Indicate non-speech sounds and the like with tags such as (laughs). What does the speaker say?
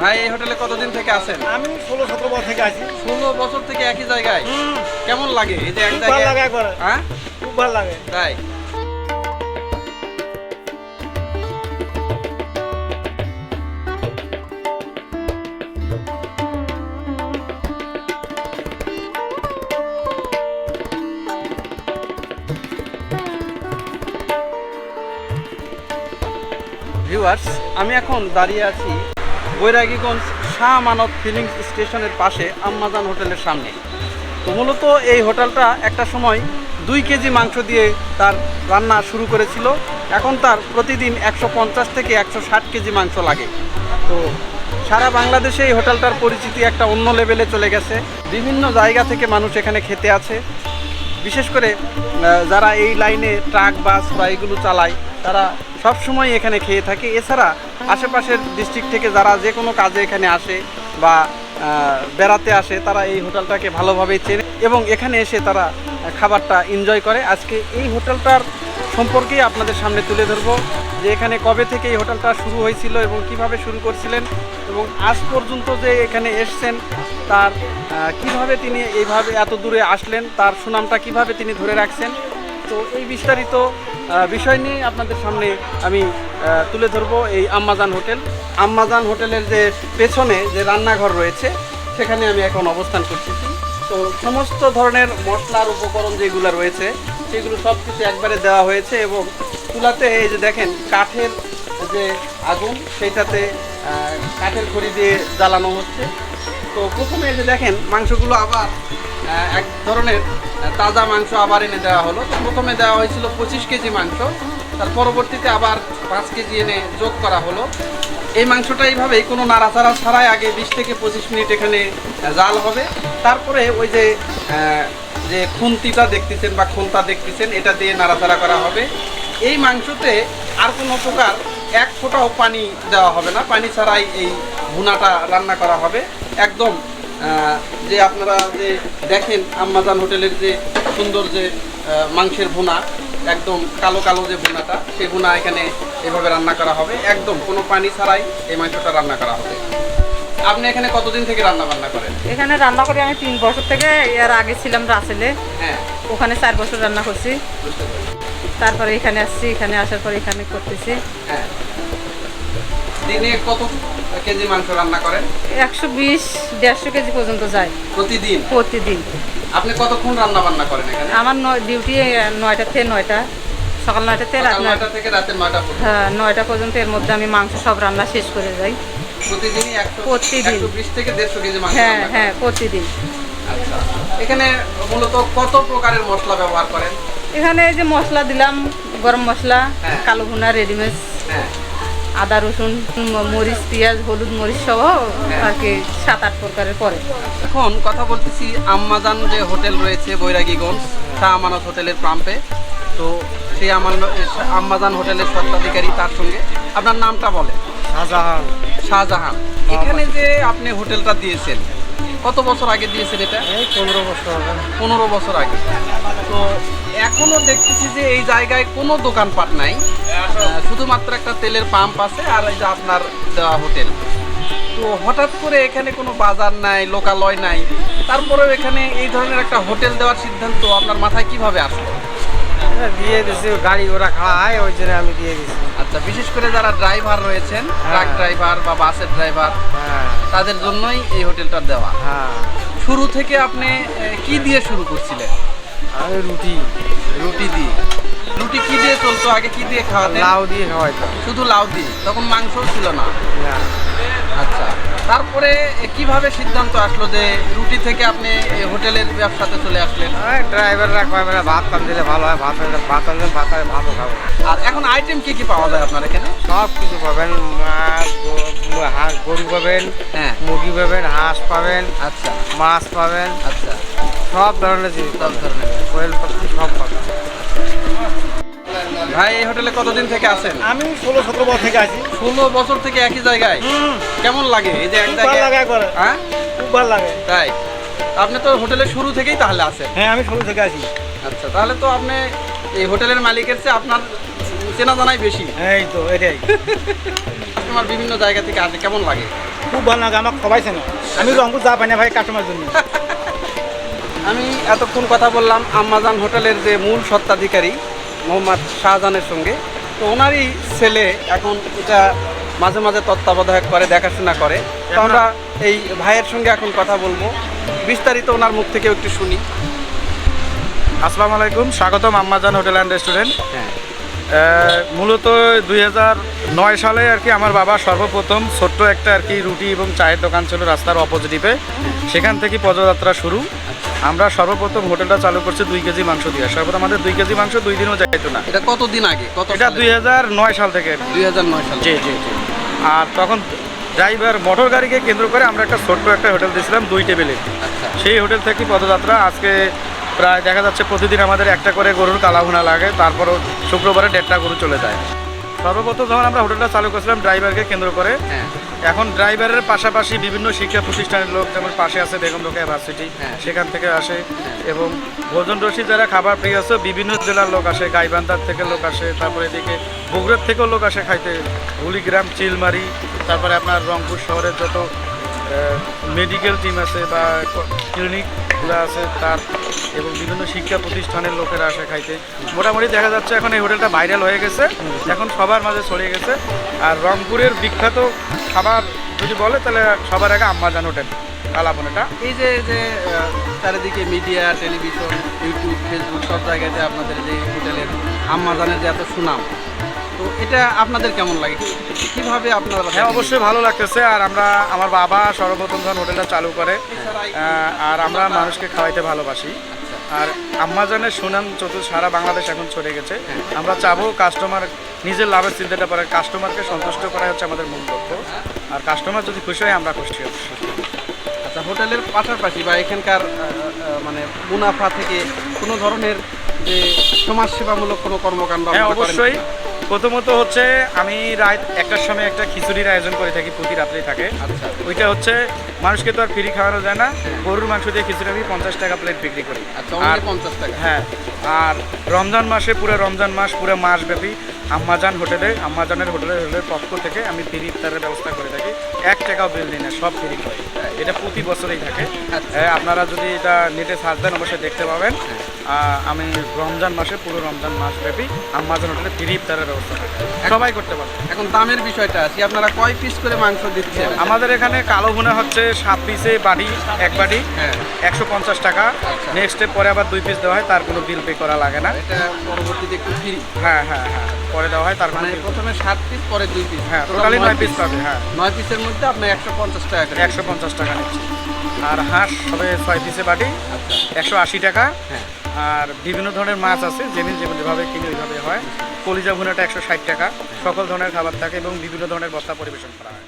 ভাই এই হোটেলে কতদিন থেকে আছেন? আমি ষোলো সতেরো বছর থেকে আছি। ষোলো বছর থেকে একই জায়গায়? কেমন লাগে? এই যে এক খুব ভালো লাগে জায়গায় একবার। হ্যাঁ? খুব ভালো লাগে। তাই? ভিউয়ার্স আমি এখন দাঁড়িয়ে আছি বৈরাগীগঞ্জ শাহ মানব ফিলিং স্টেশনের পাশে আম্মাজান হোটেলের সামনে। তো মূলত এই হোটেলটা একটা সময় দুই কেজি মাংস দিয়ে তার রান্না শুরু করেছিল। এখন তার প্রতিদিন একশো পঞ্চাশ থেকে একশো ষাট কেজি মাংস লাগে। তো সারা বাংলাদেশে এই হোটেলটার পরিচিতি একটা অন্য লেভেলে চলে গেছে। বিভিন্ন জায়গা থেকে মানুষ এখানে খেতে আছে বিশেষ করে যারা এই লাইনে ট্রাক, বাস বা এগুলো চালায়, তারা সব সময় এখানে খেয়ে থাকে। এছাড়া আশেপাশের ডিস্ট্রিক্ট থেকে যারা যে কোনো কাজে এখানে আসে বা বেড়াতে আসে, তারা এই হোটেলটাকে ভালোভাবেই চেনে এবং এখানে এসে তারা খাবারটা এনজয় করে। আজকে এই হোটেলটার সম্পর্কেই আপনাদের সামনে তুলে ধরবো যে এখানে কবে থেকে এই হোটেলটা শুরু হয়েছিল এবং কীভাবে শুরু করছিলেন এবং আজ পর্যন্ত যে এখানে এসছেন, তার কীভাবে তিনি এইভাবে এত দূরে আসলেন, তার সুনামটা কীভাবে তিনি ধরে রাখছেন তো এই বিস্তারিত বিষয় নিয়ে আপনাদের সামনে আমি তুলে ধরবো এই আম্মাজান হোটেল। আম্মাজান হোটেলের যে পেছনে যে রান্নাঘর রয়েছে, সেখানে আমি এখন অবস্থান করতেছি তো সমস্ত ধরনের মশলার উপকরণ যেগুলো রয়েছে, সেগুলো সব কিছু একবারে দেওয়া হয়েছে এবং চুলাতে এই যে দেখেন কাঠের যে আগুন, সেইটাতে কাঠের খড়ি দিয়ে জ্বালানো হচ্ছে। তো প্রথমে যে দেখেন মাংসগুলো আবার এক ধরনের তাজা মাংস আবার এনে দেওয়া হলো। তো প্রথমে দেওয়া হয়েছিল পঁচিশ কেজি মাংস। তার পরবর্তীতে আবার পাঁচ কেজি এনে যোগ করা হলো। এই মাংসটা এইভাবেই কোনো নাড়াচাড়া ছাড়াই আগে বিশ থেকে পঁচিশ মিনিট এখানে জাল হবে। তারপরে ওই যে যে খুন্তিটা দেখতেছেন বা খুন্তা দেখতেছেন, এটা দিয়ে নাড়াচাড়া করা হবে। এই মাংসতে আর কোনো প্রকার এক ফোঁটাও পানি দেওয়া হবে না। পানি ছাড়াই এই ভুনাটা রান্না করা হবে। একদম যে আপনারা যে দেখেন আম্মাজান হোটেলের যে সুন্দর যে মাংসের ভুনা একদম কালো কালো যে ভুনাটা সেই ভুনা এখানে এভাবে রান্না করা হবে। একদম কোনো পানি ছাড়াই এই মাংসটা রান্না করা হবে। আপনি এখানে কতদিন থেকে রান্না বান্না করেন? এখানে রান্না করি আমি তিন বছর থেকে এর আগে ছিলাম রাসেলে। হ্যাঁ। ওখানে চার বছর রান্না করছি। তারপরে এখানে আসছি এখানে আসার পর এখানে করতেছি। হ্যাঁ। দিনে কত কেজি মাংস রান্না করেন? একশো বিশ দেড়শো কেজি পর্যন্ত যায়। প্রতিদিন? প্রতিদিন। আপনি কতক্ষণ রান্না বান্না করেন এখানে? আমার ডিউটি নয়টা থেকে নয়টা। সকাল নয়টা থেকে রাত নয়টা থেকে রাতের নয়টা হ্যাঁ নয়টা পর্যন্ত এর মধ্যে আমি মাংস সব রান্না শেষ করে যাই। প্রতিদিনই প্রতিদিন। বিশ থেকে দেড়শো কেজি মাংস হ্যাঁ হ্যাঁ প্রতিদিন। আচ্ছা। এখানে মূলত কত প্রকারের মশলা ব্যবহার করেন? এখানে এই যে মশলা দিলাম গরম মশলা হ্যাঁ। কালো ভুনা রেডিমেড। হ্যাঁ। আদা রসুন মরিচ পেঁয়াজ হলুদ মরিচ সহ হ্যাঁ। আর কি সাত আট প্রকারের পরে। এখন কথা বলতেছি আম্মাজান যে হোটেল রয়েছে বৈরাগীগঞ্জ শাহ আমানত হোটেলের প্রাম্পে তো সেই আমার আম্মাজান হোটেলের স্বত্বাধিকারী তার সঙ্গে। আপনার নামটা বলে শাহজাহান। শাহজাহান। এখানে যে আপনি হোটেলটা দিয়েছেন কত বছর আগে দিয়েছেন এটা? পনেরো বছর পনেরো বছর আগে। তো এখনও দেখতেছি যে এই জায়গায় কোনো দোকানপাট নাই। শুধুমাত্র একটা তেলের পাম্প আছে আর এই যে আপনার দেওয়া হোটেল। তো হঠাৎ করে এখানে কোনো বাজার নাই লোকালয় নাই। তারপরেও এখানে এই ধরনের একটা হোটেল দেওয়ার সিদ্ধান্ত আপনার মাথায় কীভাবে আসলো? এটা দিয়ে দিছি গাড়ি ঘোড়া খাওয়ায় ওই জন্য আমি দিয়ে দিছি। আচ্ছা বিশেষ করে যারা ড্রাইভার রয়েছেন ট্রাক হ্যাঁ। ড্রাইভার বা বাসের ড্রাইভার হ্যাঁ। তাদের জন্যই এই হোটেলটা দেওয়া। হ্যাঁ। শুরু থেকে আপনি কি দিয়ে শুরু করছিলেন? আমি রুটি রুটি দিয়ে রুটি কি দিয়ে চলতো? আগে কি দিয়ে খাওয়াতেন? লাউ দিয়ে খাওয়াইতাম শুধু লাউ দিয়ে? তখন মাংসও ছিল না। আচ্ছা। তারপরে কীভাবে সিদ্ধান্ত আসলো যে রুটি থেকে আপনি হোটেলের ব্যবসাতে চলে আসলেন? ড্রাইভাররা কয় বেলা ভাত টান দিলে ভালো হয় ভাত আনলে ভাত আনলে ভাত হয় ভাতও খাব। আর এখন আইটেম কি কি পাওয়া যায় আপনার এখানে? সব কিছু পাবেন মাছ হাঁস গরু পাবেন হ্যাঁ। মুরগি পাবেন হাঁস পাবেন আচ্ছা। মাছ পাবেন। আচ্ছা। সব ধরনের জিনিস সব ধরনের। কোয়েল পাখি সব পাবেন ভাই এই হোটেলে কতদিন থেকে আছেন? আমি ষোলো সতেরো বছর থেকে আছি। ষোলো বছর থেকে একই জায়গায়? কেমন লাগে? এই যে এক লাগে জায়গায় একবার। হ্যাঁ? খুব ভালো লাগে। তাই? আপনি তো হোটেলের শুরু থেকেই তাহলে আছেন। হ্যাঁ আমি শুরু থেকে আছি। আচ্ছা তাহলে তো আপনি এই হোটেলের মালিকের চেয়ে আপনার চেনা জানাই বেশি। এই তো এটাই। কাস্টমার বিভিন্ন জায়গা থেকে আসে কেমন লাগে? খুব ভালো লাগে আমার সবাই চেনে। আমি রংপুর যা পাই না ভাই কাস্টমার জন্য। (laughs) আমি এতক্ষণ কথা বললাম আম্মাজান হোটেলের যে মূল সত্ত্বাধিকারী মোহাম্মদ শাহজাহানের সঙ্গে। তো ওনারই ছেলে এখন এটা মাঝে মাঝে তত্ত্বাবধায়ক করে দেখাশোনা করে। তো আমরা এই ভাইয়ের সঙ্গে এখন কথা বলব। বিস্তারিত ওনার মুখ থেকে একটু শুনি। আসসালামু আলাইকুম স্বাগতম আম্মাজান হোটেল অ্যান্ড রেস্টুরেন্ট। হ্যাঁ। মূলত দুই নয় সালে আর কি আমার বাবা সর্বপ্রথম ছোট্ট একটা আর কি রুটি এবং চায়ের দোকান ছিল রাস্তার অপোজিটিভে সেখান থেকে পদযাত্রা শুরু। আমরা সর্বপ্রথম হোটেলটা চালু করছি দুই কেজি মাংস দিয়ে। সর্বপ্রথম আমাদের দুই কেজি মাংস দুই দিনও যাইতো না। এটা কতদিন আগে? কত এটা দুই হাজার নয় সাল থেকে। আর দুই হাজার নয় সালে। জি জি জি। আর তখন ড্রাইভার মোটর গাড়িকে কেন্দ্র করে আমরা একটা ছোট্ট একটা হোটেল দিয়েছিলাম দুই টেবিলে। আচ্ছা। সেই হোটেল থেকে পদযাত্রা আজকে প্রায় দেখা যাচ্ছে প্রতিদিন আমাদের একটা করে গরুর কালাভুনা লাগে তারপরও শুক্রবারে দেড়টা গরু চলে যায়। সর্বপ্রথম যখন আমরা হোটেলটা চালু করেছিলাম ড্রাইভারকে কেন্দ্র করে। হ্যাঁ। এখন ড্রাইভারের পাশাপাশি বিভিন্ন শিক্ষা প্রতিষ্ঠানের লোক যেমন পাশে আছে বেগম রোকেয়া ভার্সিটি হ্যাঁ। সেখান থেকে আসে। এবং ভোজন রসি যারা খাবার প্রিয় আছে বিভিন্ন জেলার লোক আসে গাইবান্ধার থেকে লোক আসে তারপরে এদিকে বগুড়ার থেকেও লোক আসে খাইতে। হুলিগ্রাম চিলমারি তারপরে আপনার রংপুর শহরের যত মেডিকেল টিম আছে বা ক্লিনিকগুলো আছে তার এবং বিভিন্ন শিক্ষা প্রতিষ্ঠানের লোকেরা আসে খাইতে। মোটামুটি দেখা যাচ্ছে এখন এই হোটেলটা ভাইরাল হয়ে গেছে। এখন সবার মাঝে ছড়িয়ে গেছে। আর রংপুরের বিখ্যাত খাবার যদি বলে, তাহলে সবার আগে আম্মাজান হোটেল, কালাপনেটা। এই যে যে চারিদিকে মিডিয়া টেলিভিশন ইউটিউব ফেসবুক সব জায়গাতে আপনাদের যে হোটেলের আম্মাজানের যে এত সুনাম তো এটা আপনাদের কেমন লাগে? কীভাবে আপনারা হ্যাঁ অবশ্যই ভালো লাগতেছে। আর আমরা আমার বাবা সর্বপ্রথম যখন হোটেলটা চালু করে। আর আমরা মানুষকে খাওয়াইতে ভালোবাসি। আর আম্মাজানের সুনাম চতুর্থ সারা বাংলাদেশ এখন ছড়ে গেছে আমরা চাবো কাস্টমার নিজের লাভের চিন্তাটা পারে কাস্টমারকে সন্তুষ্ট করা হচ্ছে আমাদের মূল লক্ষ্য। আর কাস্টমার যদি খুশি হয় আমরা খুশি আচ্ছা হোটেলের পাশাপাশি বা এখানকার মানে মুনাফা থেকে কোনো ধরনের যে সমাজসেবামূলক কোনো কর্মকাণ্ড হ্যাঁ অবশ্যই। প্রথমত হচ্ছে আমি রাত একটার সময় একটা খিচুড়ির আয়োজন করে থাকি প্রতি রাত্রেই থাকে। আচ্ছা। ওইটা হচ্ছে মানুষকে তো আর ফ্রি খাওয়ানো যায় না। গরুর মাংস দিয়ে খিচুড়ি আমি পঞ্চাশ টাকা প্লেট বিক্রি করি। আচ্ছা আর পঞ্চাশ টাকা। হ্যাঁ আর রমজান মাসে পুরো রমজান মাস পুরো মাস ব্যাপী আম্মাজান হোটেলে আম্মাজানের হোটেলের হোটেলের পক্ষ থেকে আমি ফ্রি ইফতারের ব্যবস্থা করে থাকি। এক টাকাও বিল দিই না সব ফ্রি হয়। এটা প্রতি বছরেই থাকে। আচ্ছা। হ্যাঁ, আপনারা যদি এটা নেটে সার্চ দেন অবশ্যই দেখতে পাবেন। আমি রমজান মাসে পুরো রমজান মাস ব্যাপী আম্মাজান হোটেলে ফ্রি ইফতারের ব্যবস্থা থাকে। সবাই করতে পারবে। এখন দামের বিষয়টা আছে। আপনারা কয় পিস করে মাংস দিচ্ছেন? আমাদের এখানে কালো ভুনা হচ্ছে সাত পিসে বাড়ি এক বাড়ি হ্যাঁ। একশো পঞ্চাশ টাকা। নেক্সট ডে পরে আবার দুই পিস দেওয়া হয় তার কোনো বিল পে করা লাগে না। এটা পরবর্তীতে একটু ফ্রি হ্যাঁ হ্যাঁ হ্যাঁ। পরে দেওয়া হয় তার মানে প্রথমে সাত পিস পরে দুই পিস হ্যাঁ টোটালি নয় পিস পাবে হ্যাঁ। নয় পিসের মধ্যে আপনি একশো পঞ্চাশ টাকা করে একশো পঞ্চাশ টাকা নিচ্ছি। আর হাঁস হবে ছয় পিসে বাটি আচ্ছা। একশো আশি টাকা। হ্যাঁ। আর বিভিন্ন ধরনের মাছ আছে যেমন যেমন যেভাবে কিনে ওইভাবে হয়। কলিজা ভুনাটা একশো ষাট টাকা। সকল ধরনের খাবার থাকে এবং বিভিন্ন ধরনের বস্তা পরিবেশন করা হয়।